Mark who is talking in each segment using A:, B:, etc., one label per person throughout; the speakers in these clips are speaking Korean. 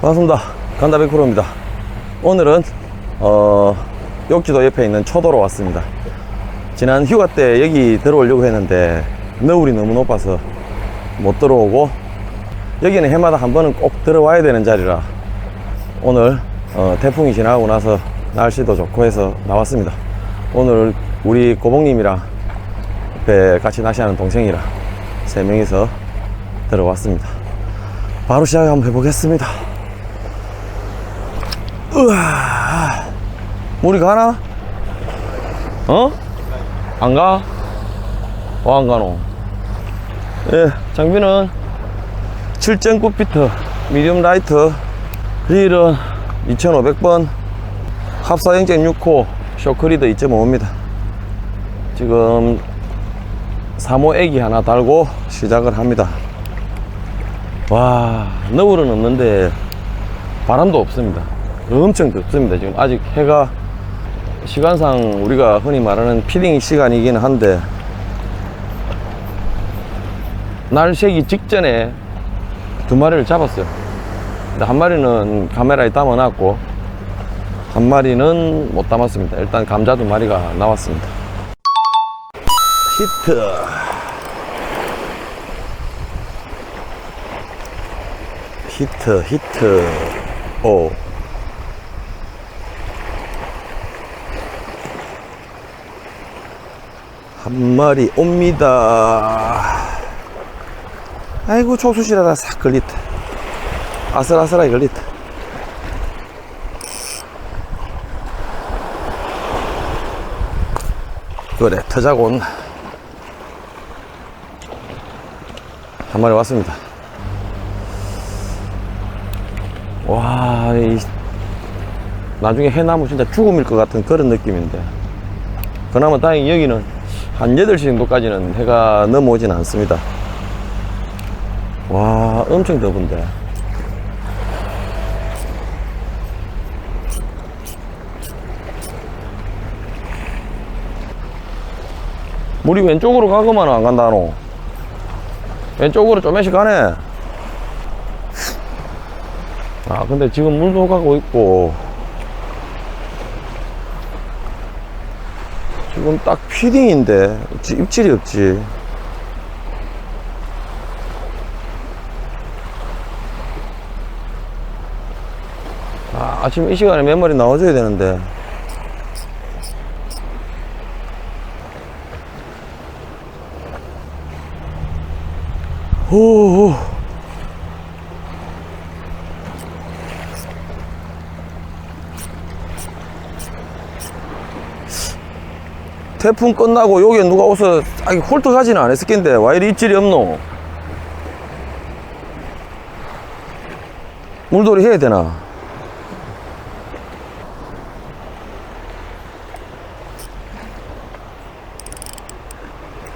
A: 반갑습니다. 간다 백프로입니다. 오늘은 어, 욕지도 옆에 있는 초도로 왔습니다. 지난 휴가 때 여기 들어오려고 했는데 너울이 너무 높아서 못 들어오고 여기는 해마다 한 번은 꼭 들어와야 되는 자리라 오늘 어, 태풍이 지나고 나서 날씨도 좋고 해서 나왔습니다. 오늘 우리 고봉님이랑 옆에 같이 낚시하는 동생이랑 세 명이서 들어왔습니다. 바로 시작 한번 해보겠습니다. 으아, 물이 가나? 어? 안 가? 와, 안 가노? 예, 장비는 7.9피트, 미디움 라이트, 릴은 2500번, 합사 0.6호, 쇼크리드 2.5입니다. 지금 3호 애기 하나 달고 시작을 합니다. 와, 너울은 없는데 바람도 없습니다. 엄청 덥습니다. 지금 아직 해가 시간상 우리가 흔히 말하는 피딩 시간이긴 한데 날 새기 직전에 두 마리를 잡았어요. 근데 한 마리는 카메라에 담아놨고 한 마리는 못 담았습니다. 일단 감자 두 마리가 나왔습니다. 히트. 히트, 히트. 오. 한 마리 옵니다. 아이고, 초수시라다 싹 걸렸다. 아슬아슬하게 걸렸다. 그래, 터자곤. 한 마리 왔습니다. 와, 이, 나중에 해나무 진짜 죽음일 것 같은 그런 느낌인데. 그나마 다행히 여기는 한 8시 정도까지는 해가 넘어오진 않습니다. 와, 엄청 더운데. 물이 왼쪽으로 가고만 안 간다노. 왼쪽으로 조금씩 가네. 아, 근데 지금 물도 가고 있고. 지금 딱 피딩인데, 입질이 없지. 아, 아침 이 시간에 몇 마리 나와줘야 되는데. 오. 태풍 끝나고 여기에 누가 와서 아니 홀떡하지는 않았을 텐데 왜 이리 입질이 없노? 물놀이 해야 되나?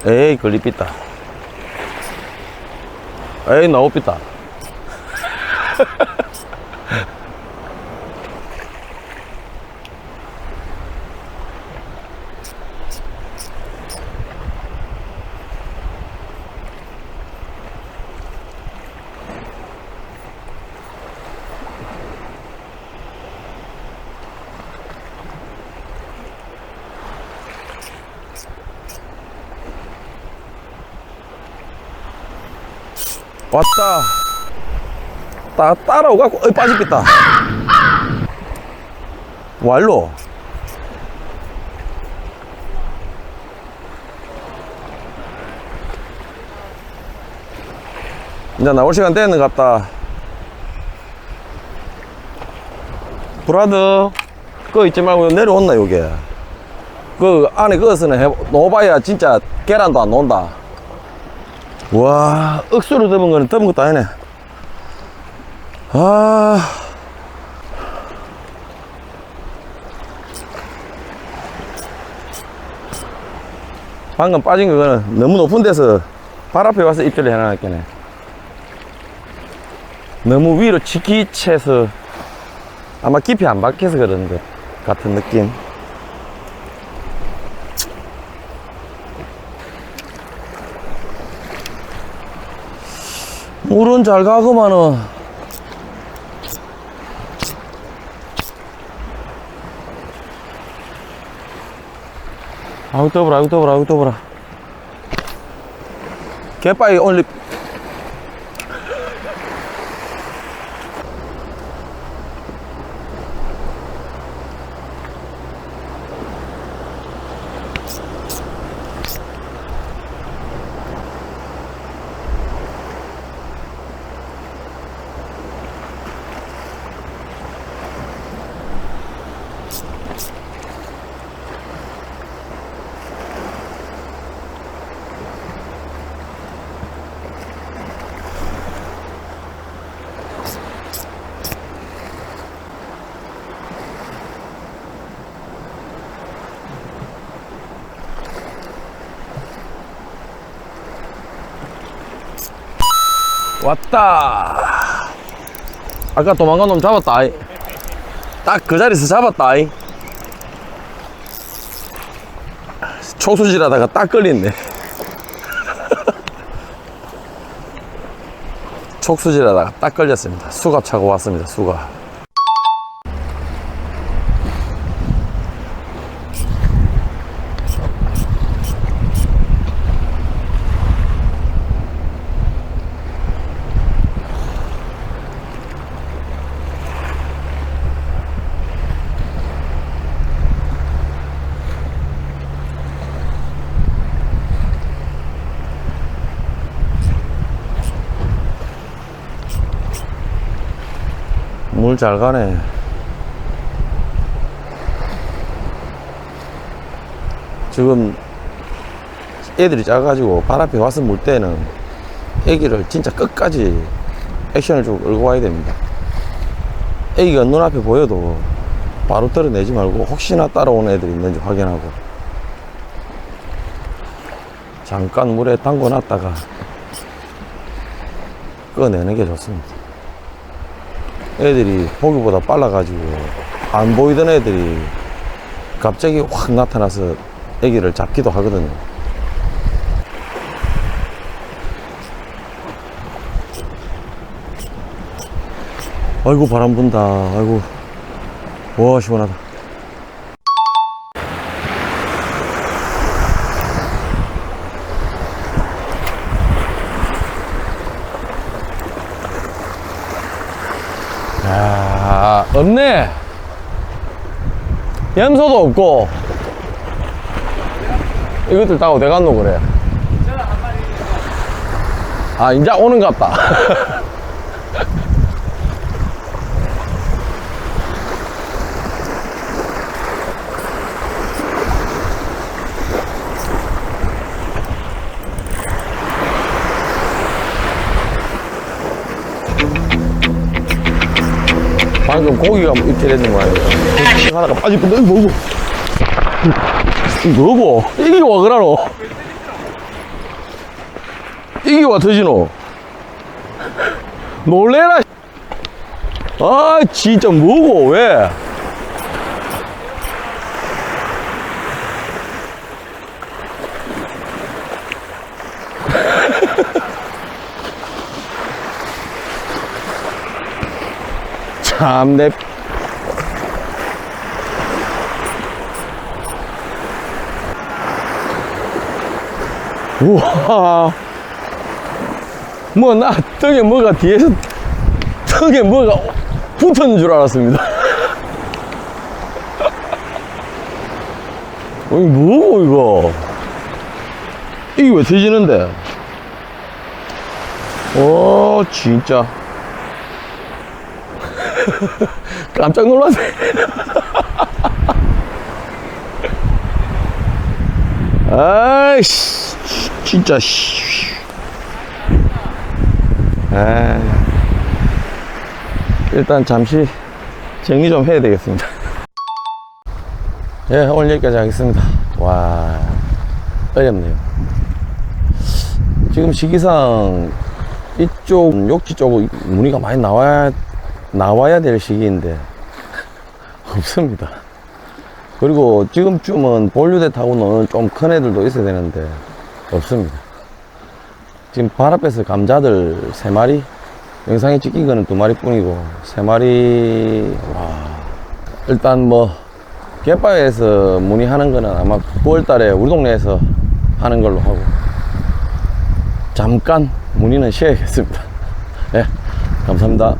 A: 에이 걸리삐다 에이 나오삐다 왔다. 따, 따라오가고, 어이, 빠지겠다. 완로. 이제 나올 시간 됐는 것 같다. 브라드, 그거 있지 말고 내려온나, 요게. 그 안에 그것은 해, 넣어봐야 진짜 계란도 안 나온다. 와, 억수로 덮은 거는 덮은 것도 아니네. 아. 방금 빠진 거는 너무 높은 데서 발 앞에 와서 입질을 해놨겠네. 너무 위로 지키채서 아마 깊이 안 박혀서 그런 것 같은 느낌. 물은 잘 가고만은. 아우 더블 아우 더블 아우 더블 개빨이 올리 왔다. 아까 도망간 놈 잡았다 딱 그 자리에서 잡았다 초수질 하다가 딱 걸렸네. 촉수질하다가 딱 걸렸습니다. 수갑 차고 왔습니다 수갑 물 잘 가네. 지금 애들이 작아가지고 발 앞에 와서 물 때는 애기를 진짜 끝까지 액션을 좀 끌고 와야 됩니다. 애기가 눈앞에 보여도 바로 떨어내지 말고 혹시나 따라오는 애들이 있는지 확인하고 잠깐 물에 담궈 놨다가 꺼내는 게 좋습니다 애들이 보기보다 빨라가지고 안 보이던 애들이 갑자기 확 나타나서 애기를 잡기도 하거든요. 아이고 바람 분다. 아이고 와 시원하다. 야, 없네. 염소도 없고. 이것들 다 어디 갔노, 그래? 아, 이제 오는 것 같다. 방금 고기가 입질했는 거 아니에요? 하다가 빠지고, 너 이거 뭐고? 뭐고? 이게 와, 그라노? 이게 와, 터지노? 놀래라! 아, 진짜 뭐고, 왜? 참, 내. 우와. 뭐, 나 등에 뭐가 뒤에서, 등에 뭐가 붙었는 줄 알았습니다. 어이, 뭐고, 이거? 이게 왜 터지는데? 오, 진짜. 깜짝 놀랐네. 아이씨, 진짜, 씨. 아, 일단 잠시 정리 좀 해야 되겠습니다. 예, 오늘 여기까지 하겠습니다. 와, 어렵네요. 지금 시기상 이쪽 욕지 쪽 무늬가 많이 나와야 나와야 될 시기인데 없습니다. 그리고 지금쯤은 본류대 타고 노는 좀 큰 애들도 있어야 되는데 없습니다. 지금 발 앞에서 감자들 세 마리 영상에 찍힌 거는 두 마리 뿐이고 세 마리 와 일단 뭐 갯바위에서 문의하는 거는 아마 9월 달에 우리 동네에서 하는 걸로 하고 잠깐 문의는 쉬어야겠습니다. 네, 감사합니다.